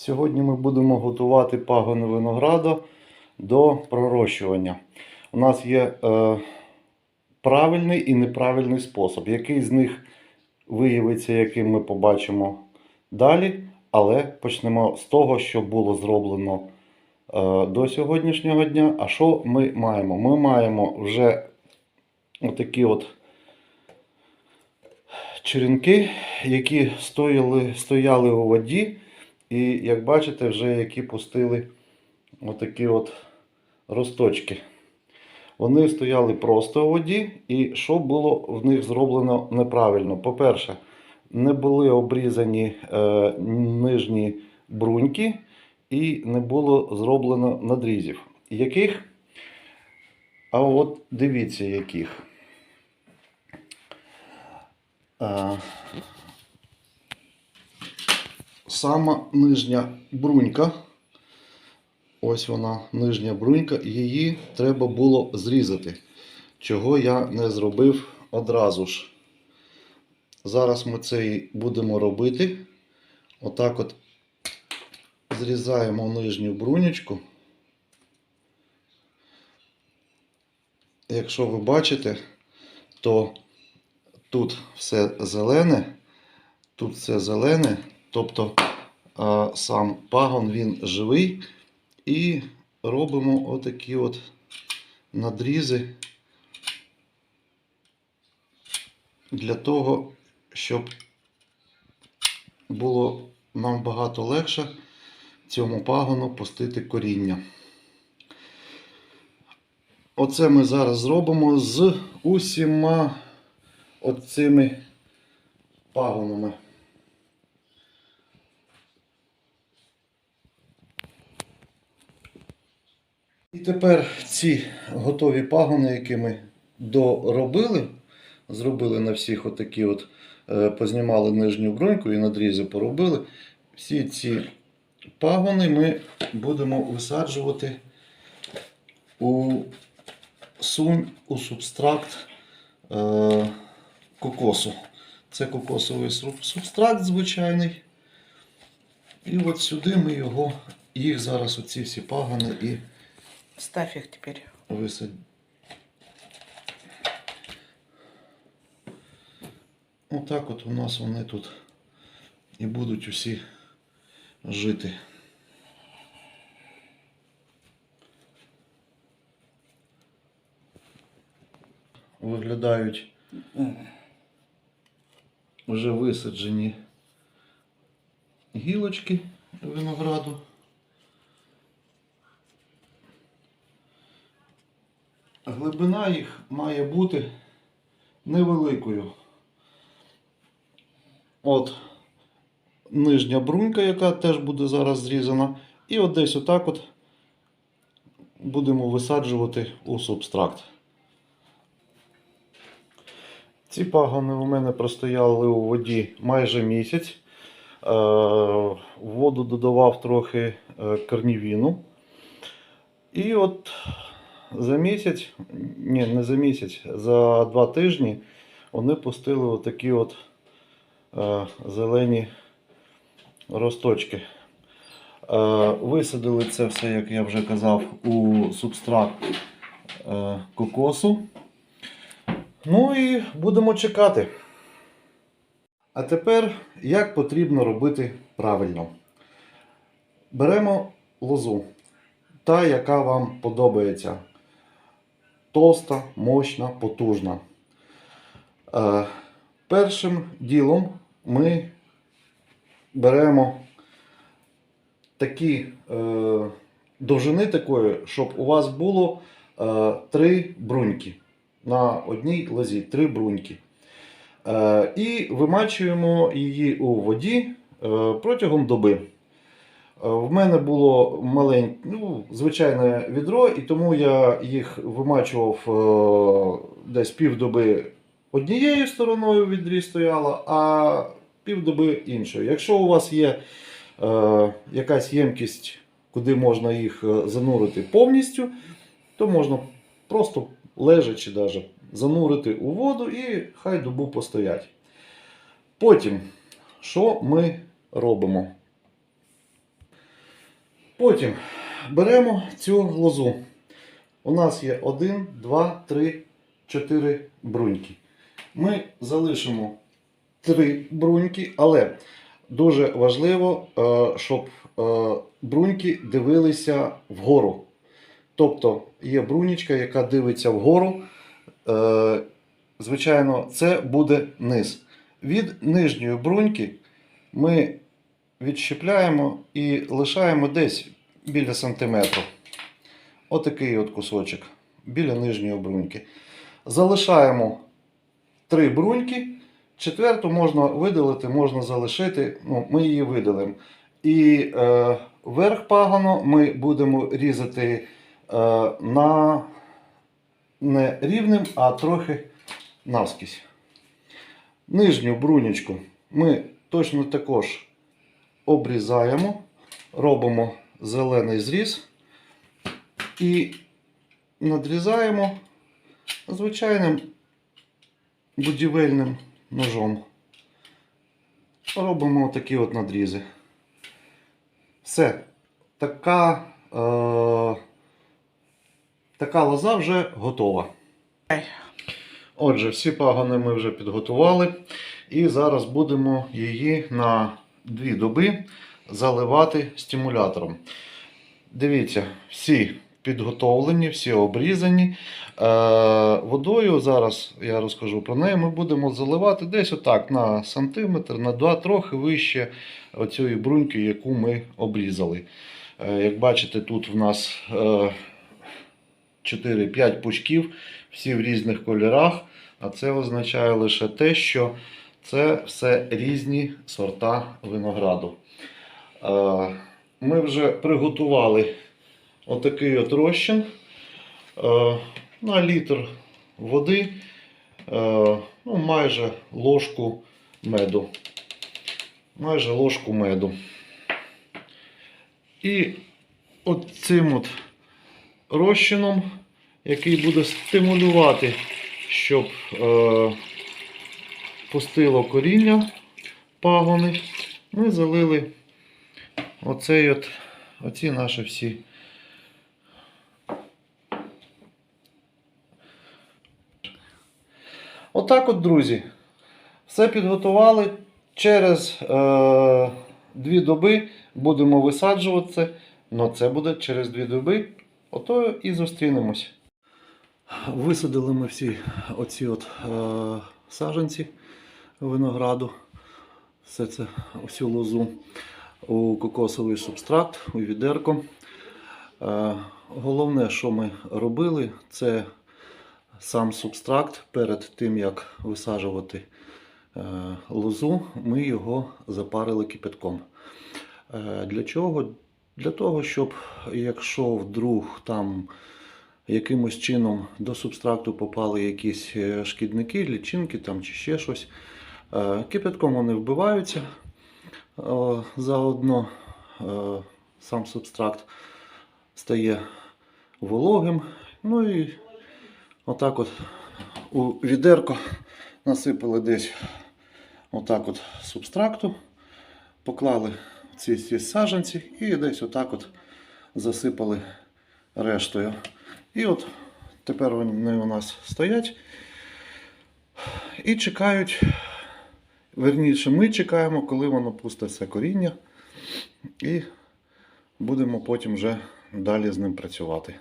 Сьогодні ми будемо готувати пагони винограду до пророщування. У нас є е, правильний і неправильний спосіб. Який з них виявиться, яким ми побачимо далі. Але почнемо з того, що було зроблено е, до сьогоднішнього дня. А що ми маємо? Ми маємо вже отакі от черенки, які стояли, стояли у воді. І як бачите, вже які пустили отакі от росточки. Вони стояли просто у воді, і що було в них зроблено неправильно? По-перше, не були обрізані е, нижні бруньки і не було зроблено надрізів. Яких? А от дивіться, яких. Е, сама нижня брунька. Ось вона, нижня брунька, її треба було зрізати. Чого я не зробив одразу ж. Зараз ми це і будемо робити. Отак от зрізаємо нижню брунечку. Якщо ви бачите, то тут все зелене, тут все зелене, тобто сам пагон він живий. І робимо отакі от надрізи для того, щоб було нам багато легше цьому пагону пустити коріння. Оце ми зараз зробимо з усіма оцими пагонами. І тепер ці готові пагони, які ми доробили, зробили на всіх отакі от, е, познімали нижню бруньку і надрізи поробили. Всі ці пагони ми будемо висаджувати у сунь, у субстракт е, кокосу. Це кокосовий субстракт звичайний. І от сюди ми його, їх зараз оці всі пагони і Ставь их теперь. висадь. Отак от у нас вони тут і будуть усі жити. Виглядають вже висаджені гілочки винограду. Глибина їх має бути невеликою. От нижня брунька, яка теж буде зараз зрізана. І от десь отак от будемо висаджувати у субстракт. Ці пагони у мене простояли у воді майже місяць. Е, В воду додавав трохи е, корнівіну. І от за місяць, ні, не за місяць, за два тижні вони пустили отакі от е, зелені росточки. Е, висадили це все, як я вже казав, у субстракт е, кокосу. Ну і будемо чекати. А тепер як потрібно робити правильно? Беремо лозу, та, яка вам подобається. Товста, мощна, потужна. Е, першим ділом ми беремо такі е, довжини такої, щоб у вас було е, три бруньки. На одній лозі три бруньки. Е, і вимачуємо її у воді е, протягом доби. В мене було маленьке, ну, звичайне відро, і тому я їх вимачував е, десь півдоби однією стороною відрі стояла, а півдоби іншою. Якщо у вас є е, якась ємкість, куди можна їх е, занурити повністю, то можна просто лежачи даже, занурити у воду і хай добу постоять. Потім, що ми робимо? Потім беремо цю лозу. У нас є 1, 2, 3, 4 бруньки. Ми залишимо 3 бруньки, але дуже важливо, е, щоб е, бруньки дивилися вгору. Тобто є брунічка, яка дивиться вгору. Е, Звичайно, це буде низ. Від нижньої бруньки ми відщепляємо і лишаємо десь біля сантиметру. Отакий от кусочок біля нижньої бруньки. Залишаємо три бруньки. Четверту можна видалити, можна залишити. Ну, ми її видалимо. І е, верх пагану ми будемо різати е, на не рівним, а трохи навскізь. Нижню брунічку ми точно також обрізаємо, робимо зелений зріз і надрізаємо звичайним будівельним ножом. Робимо такі от надрізи. Все. Така, е, така лоза вже готова. Отже, всі пагони ми вже підготували. І зараз будемо її на дві доби заливати стимулятором. Дивіться, всі підготовлені, всі обрізані. Е, водою зараз я розкажу про неї. Ми будемо заливати десь отак на сантиметр, на 2, трохи вище оцієї бруньки, яку ми обрізали. Е, як бачите, тут в нас е, 4-5 пучків, всі в різних кольорах. А це означає лише те, що це все різні сорта винограду. Е, Ми вже приготували отакий от розчин е, на літр води, е, ну, майже ложку меду. Майже ложку меду. І от цим от розчином, який буде стимулювати, щоб пустило коріння пагони, ми залили оцей от, оці наші всі. Отак от, друзі. Все підготували. Через е, дві доби будемо висаджувати. але це буде через дві доби. Ото і зустрінемось. Висадили ми всі оці от е, саджанці винограду. Все це всю лозу у кокосовий субстрат, у відерко. Е, головне, що ми робили, це сам субстракт перед тим, як висаджувати е, лозу, ми його запарили кипятком. Е, для чого? Для того, щоб якщо вдруг там якимось чином до субстракту попали якісь шкідники, лічинки там, чи ще щось, кипятком вони вбиваються. Е, Заодно е, сам субстракт стає вологим. Ну і отак от у відерко насипали десь отак от субстракту, поклали ці, ці саджанці і десь отак от засипали рештою. І от тепер вони у нас стоять і чекають. Верніше, ми чекаємо, коли воно пуститься коріння, і будемо потім вже далі з ним працювати.